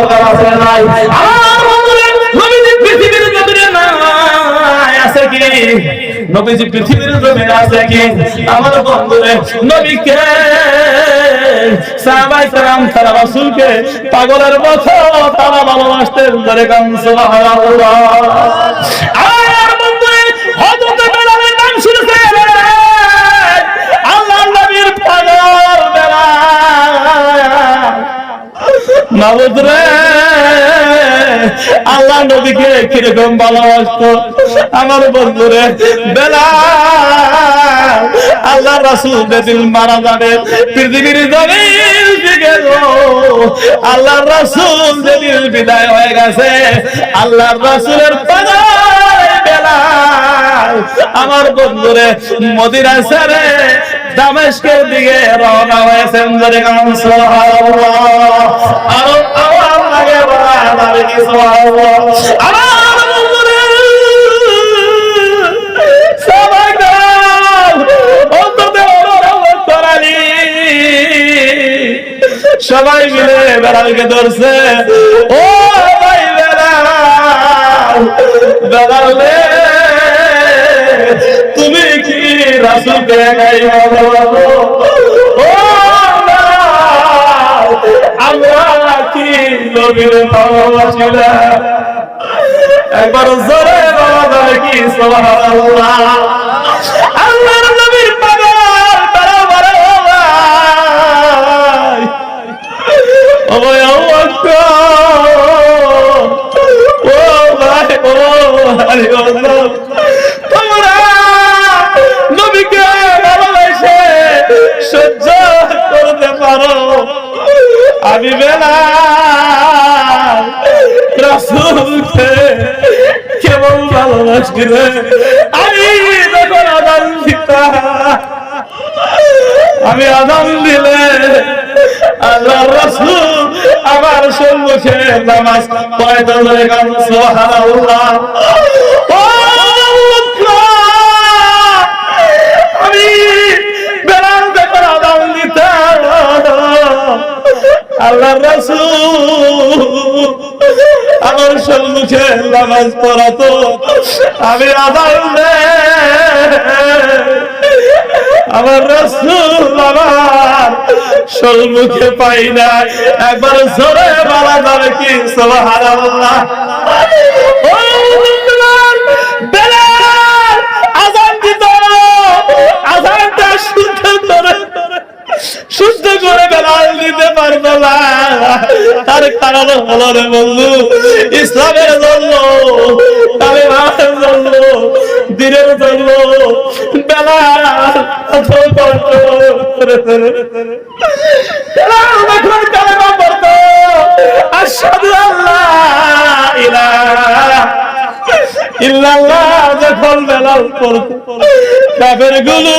দরকার আছে নাই আমার বন্ধুরা নবীজি পৃথিবীর জমিনে নাই আছে কি নবীজি পৃথিবীর জমিনে আছে কি আমার বন্ধুরে নবীকে সাহাবাই کرام তারা রাসূলকে পাগলের মতো তারা ভালোবাসতেন ধরে গান সুবহানাল্লাহ মাবুদ রে, আল্লাহ নবীকে কীরকম ভালোবাসতো? আমার বন্ধুরে বেলা আল্লাহ রাসুল যেদিন মারা যাবে, পৃথিবীর আল্লাহ রাসুল যেদিন বিদায় হয়ে গেছে, আল্লাহ রাসূলের আমার বন্ধুরে মদিরা ছেড়ে দামেস্কের দিকে রওনা হয়েছেন জোরে কাম সুবহানাল্লাহ। আরও আওয়াজ লাগে বলা যাবে কি সুবহানাল্লাহ? আমার বন্ধুরে, সবাই সবাই মিলে বেড়ালকে ধরছে। ও ভাই বেড়াল বেড়াল ও বেড়াল, আমরা কি নবীর ভালোবাসি একবার জোরে বাবা কি সুবহানাল্লাহ আল্লাহর নবীর পাগল তারা বড় ভাই ও ভাই ও আক্কা ও ভাই ও আরে আমি বেলা আমি আদান আমি আদান দিলে আল্লাহ রাসূল আমার সম্মুখে নামাজ পড়াইতে ধরে গান সুবহানাল্লাহ। আল্লাহ আমার সম্মুখে নামাজ পড়াতো আমি আবার আমার রসুল আমার সম্মুখে পাই না একবার জোরে বলা যাবে কি? সোহার ও তার কারণ হলো রে বন্ধু, ইসলামের জন্য তালেবানের জন্য, দিনের জন্য আল্লাহ ইল্লাল্লাহ যখন বেলাল পড়তো কাফেরগুলো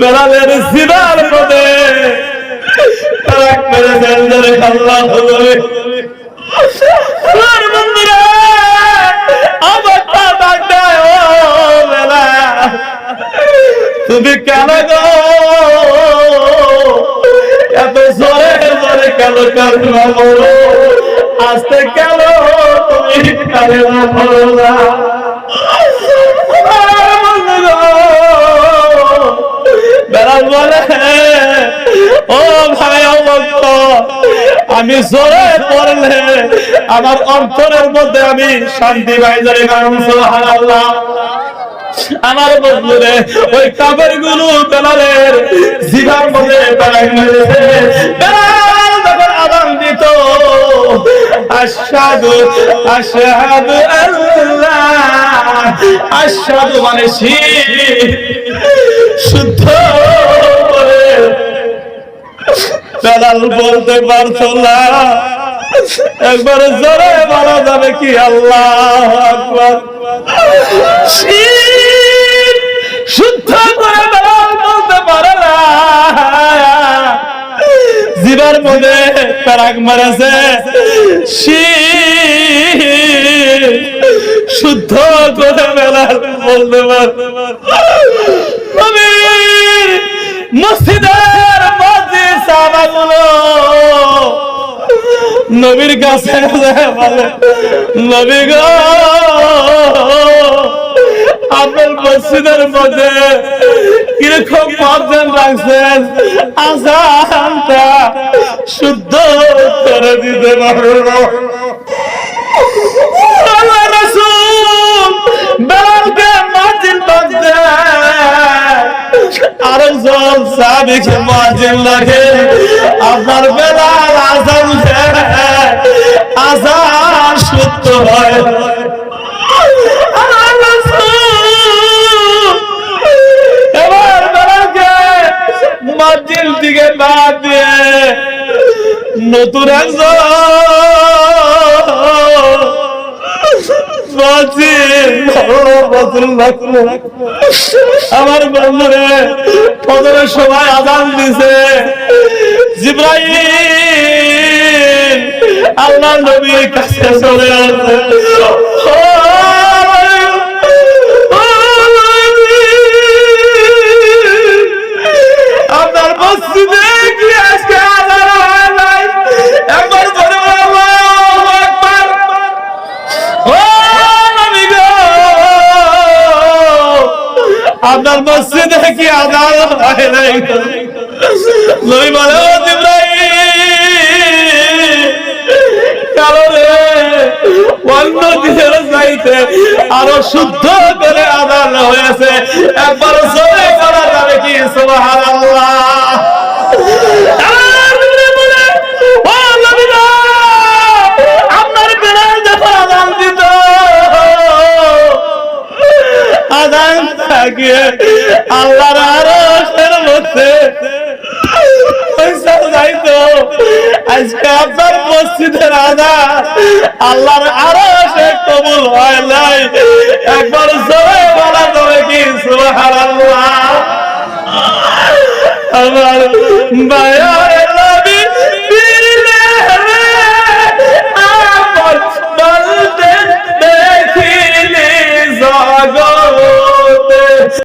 বেলালের সিনার মধ্যে করে ও বেলাল তুমি কেন গো? এত জোরে জোরে কেন কান্না বলো আস্তে কেন তুমি কান্না বলো না? আমি জোরে পড়লে আমার অন্তরের মধ্যে আমি শান্তি যাই কারণ সুবহানাল্লাহ। আমার বন্ধুরে, ওই কাপড়গুলো বেলালের জিভার মধ্যে বেড়াই মেরেছে। বেলাল যখন আদান দিত আল্লাহ। মানে শি শুদ্ধ বেলাল বলতে পারতো না। একবার জোরে বলা যাবে কি আল্লাহ আকবার। শুদ্ধ করে বেলাল বলতে পারে না। জিবার মধ্যে প্যারাক মারেছে। শুদ্ধ করে বেলাল বলতে পারে। নবীর নবীর কাছে নবী গো, আপনার মসজিদের মধ্যে কীরকম পাঁচজন রাখছেন? আসানটা শুদ্ধ করে দিতে পারব আরেকজন সাহাবীকে মাজিল লাগে আপনার বেলাল আজান আজান সত্য হয়। এবার বেলালকে মাজিল দিকে বাদ দিয়ে নতুন একজন বলছি আমার বন্ধুরে ফজরের সময় আজান দিছে। জিব্রাইল আল্লাহ নবীর কাছে চলে আসছে। কি নাই নবী বলে আরও শুদ্ধ করে আদান হয়েছে। একবার জোরে করা যাবে কি? আর আল্লাহর আরশের মধ্যে। আজকে আপনার মসজিদের আদা। আল্লাহর আরশে কবুল হয় নাই। একবার জোরে বলা যাবে কি? সুবহানাল্লাহ। আমার ভাই